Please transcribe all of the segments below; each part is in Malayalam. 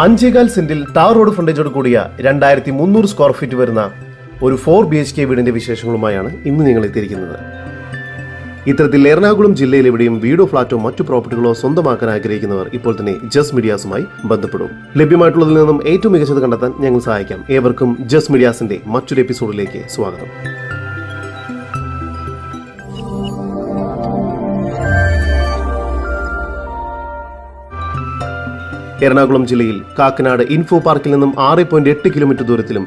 അഞ്ചേകാൽ സെന്റിൽ ടാർ റോഡ് ഫ്രണ്ടേജോട് കൂടിയ രണ്ടായിരത്തി മുന്നൂറ് സ്ക്വയർ ഫീറ്റ് വരുന്ന ഒരു ഫോർ ബി എച്ച് കെ വീടിന്റെ വിശേഷങ്ങളുമായാണ് ഇന്ന് നിങ്ങൾ എത്തിയിരിക്കുന്നത്. ഇത്തരത്തിൽ എറണാകുളം ജില്ലയിൽ എവിടെയും വീടോ ഫ്ളാറ്റോ മറ്റു പ്രോപ്പർട്ടികളോ സ്വന്തമാക്കാൻ ആഗ്രഹിക്കുന്നവർ ഇപ്പോൾ തന്നെ ജസ് മീഡിയാസുമായി ബന്ധപ്പെടും. ലഭ്യമായിട്ടുള്ളതിൽ നിന്നും ഏറ്റവും മികച്ചത് കണ്ടെത്താൻ ഞങ്ങൾ സഹായിക്കാം. ഏവർക്കും ജസ് മീഡിയാസിന്റെ മറ്റൊരു എപ്പിസോഡിലേക്ക് സ്വാഗതം. എറണാകുളം ജില്ലയിൽ കാക്കനാട് ഇൻഫോ പാർക്കിൽ നിന്നും ആറ് പോയിന്റ് എട്ട് കിലോമീറ്റർ ദൂരത്തിലും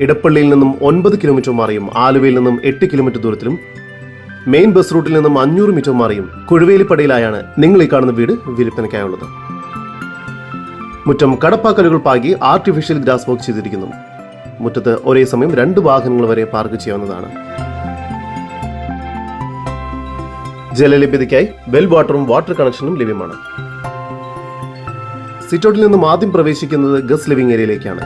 ഇടപ്പള്ളിയിൽ നിന്നും ഒൻപത് കിലോമീറ്റർ മാറിയും ആലുവയിൽ നിന്നും എട്ട് കിലോമീറ്റർ ദൂരത്തിലും മെയിൻ ബസ് റൂട്ടിൽ നിന്നും അഞ്ഞൂറ് മീറ്റർ മാറിയും. കുഴുവേലിപ്പടയിലായാണ് നിങ്ങൾ ഈ കാണുന്ന വീട് വിൽപ്പനയ്ക്കായുള്ളത്. മുറ്റം കടപ്പാക്കലുകൾ പാകി ആർട്ടിഫിഷ്യൽ ഗ്രാസ് വർക്ക് ചെയ്തിരിക്കുന്നു. മുറ്റത്ത് ഒരേ സമയം രണ്ട് വാഹനങ്ങൾ വരെ പാർക്ക് ചെയ്യാവുന്നതാണ്. ജലലഭ്യതയ്ക്കായി വെൽ വാട്ടറും വാട്ടർ കണക്ഷനും ലഭ്യമാണ്. സിറ്റൗട്ടിൽ നിന്നും ആദ്യം പ്രവേശിക്കുന്നത് ഗസ് ലിവിംഗ് ഏരിയയിലേക്കാണ്.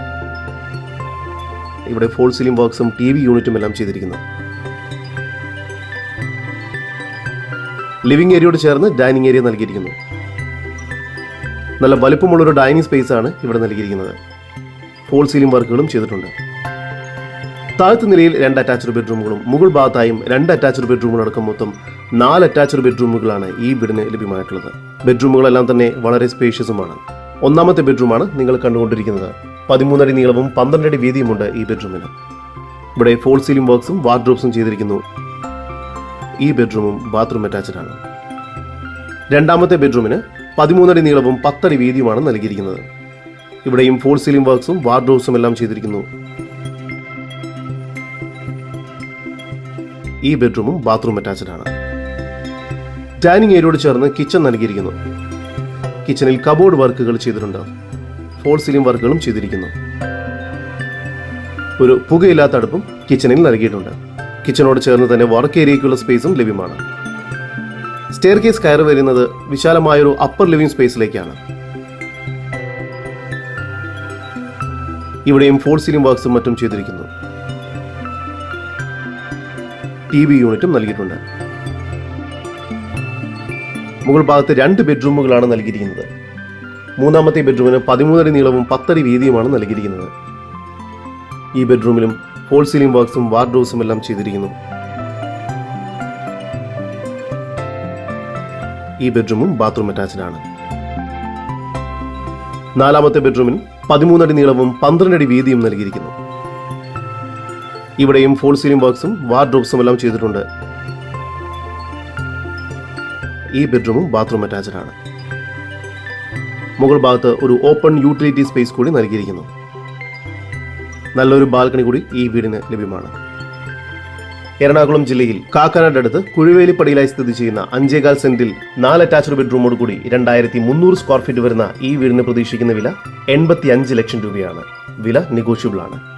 ഇവിടെ ഫോൾ സീലിംഗ് ബോക്സും ടി വി യൂണിറ്റും എല്ലാം ചെയ്തിരിക്കുന്നത് ലിവിംഗ് ഏരിയയോട് ചേർന്ന് ഡൈനിങ് ഏരിയ നൽകിയിരിക്കുന്നു. നല്ല വലുപ്പമുള്ളൊരു ഡൈനിങ് സ്പേസ് ആണ് ഇവിടെ നൽകിയിരിക്കുന്നത്. ഫോൾ സീലിംഗ് വർക്കുകളും ചെയ്തിട്ടുണ്ട്. താഴത്തെ നിലയിൽ രണ്ട് അറ്റാച്ച്ഡ് ബെഡ്റൂമുകളും മുകൾ ഭാഗത്തായും രണ്ട് അറ്റാച്ച്ഡ് ബെഡ്റൂമുകൾ അടക്കം മൊത്തം നാല് അറ്റാച്ച്ഡ് ബെഡ്റൂമുകളാണ് ഈ വീടിന് ലഭ്യമായിട്ടുള്ളത്. ബെഡ്റൂമുകളെല്ലാം തന്നെ വളരെ സ്പേഷ്യസുമാണ് ഒന്നാമത്തെ ബെഡ്റൂമാണ് നിങ്ങൾ കണ്ടുകൊണ്ടിരിക്കുന്നത്. പതിമൂന്നടി നീളവും പന്ത്രണ്ടടി വീതിയുമുണ്ട് ഈ ബെഡ്റൂമിന്. ഇവിടെ ഫോൾ സീലിംഗ് ബോക്സും വാർഡ്രോബ്സും ചെയ്തിരിക്കുന്നു. ഈ ബെഡ്റൂമും ബാത്റൂം അറ്റാച്ച്ഡ് ആണ്. രണ്ടാമത്തെ ബെഡ്റൂമിന് പതിമൂന്നടി നീളവും പത്തടി വീതിയുമാണ് നൽകിയിരിക്കുന്നത്. ഇവിടെയും ഫോൾ സീലിംഗ് വർക്ക്സും വാർഡ്രോബ്സും എല്ലാം ചെയ്തിരിക്കുന്നു. ഈ ബെഡ്റൂമും ബാത്റൂം അറ്റാച്ച്ഡ് ആണ്. ഡൈനിങ് ഏരിയയോട് ചേർന്ന് കിച്ചൺ നൽകിയിരിക്കുന്നു. കിച്ചണിൽ കബോർഡ് വർക്കുകൾ ചെയ്തിട്ടുണ്ട്. ഫോൾ സീലിംഗ് വർക്കുകളും ചെയ്തിരിക്കുന്നു. ഒരു പുകയില്ലാത്ത അടുപ്പും കിച്ചണിൽ നൽകിയിട്ടുണ്ട്. കിച്ചണോട് ചേർന്ന് തന്നെ വർക്ക് ഏരിയയ്ക്കുള്ള സ്പേസും ലഭ്യമാണ്. സ്റ്റെയർ കേസ് കയറി വരുന്നത് വിശാലമായൊരു അപ്പർ ലിവിംഗ് സ്പേസിലേക്കാണ് ഇവിടെയും ഫോൾ സീലിംഗ് വർക്ക്സും മറ്റും ചെയ്തിരിക്കുന്നു. ടി വി യൂണിറ്റും നൽകിയിട്ടുണ്ട്. മുകൾ ഭാഗത്ത് രണ്ട് ബെഡ്റൂമുകളാണ് നൽകിയിരിക്കുന്നത്. മൂന്നാമത്തെ ബെഡ്റൂമിന് പതിമൂന്നടി നീളവും പത്തടി വീതിയുമാണ് നൽകിയിരിക്കുന്നത്. ഈ ബെഡ്റൂമിലും ഫോൾ സീലിംഗ് വർക്ക്സും വാർഡ്രോസും എല്ലാം ചെയ്തിരിക്കുന്നു. ഈ ബെഡ്റൂമും ബാത്റൂം അറ്റാച്ച്ഡ് ആണ് നാലാമത്തെ ബെഡ്റൂമിൽ പതിമൂന്നടി നീളവും പന്ത്രണ്ടടി വീതിയും നൽകിയിരിക്കുന്നു. ഇവിടെയും ഫോൾ സീലിംഗ് വർക്ക്സും വാർഡ്രോബ്സും എല്ലാം ചെയ്തിട്ടുണ്ട്. ഈ ബെഡ്റൂമും ബാത്റൂം അറ്റാച്ച്ഡ് ആണ്. മുകൾ ഭാഗത്ത് ഒരു ഓപ്പൺ യൂട്ടിലിറ്റി സ്പേസ് കൂടി നൽകിയിരിക്കുന്നു. നല്ലൊരു ബാൽക്കണി കൂടി ഈ വീടിന് ലഭ്യമാണ്. എറണാകുളം ജില്ലയിൽ കാക്കനാട് അടുത്ത് കുഴുവേലിപ്പടിയിലായി സ്ഥിതി ചെയ്യുന്ന അഞ്ചേകാൽ സെന്റിൽ നാല് അറ്റാച്ച്ഡ് ബെഡ്റൂമോട് കൂടി രണ്ടായിരത്തി മുന്നൂറ് സ്ക്വയർ ഫീറ്റ് വരുന്ന ഈ വീടിന് പ്രതീക്ഷിക്കുന്ന വില എൺപത്തി ലക്ഷം രൂപയാണ്. വില നെഗോഷ്യബിൾ ആണ്.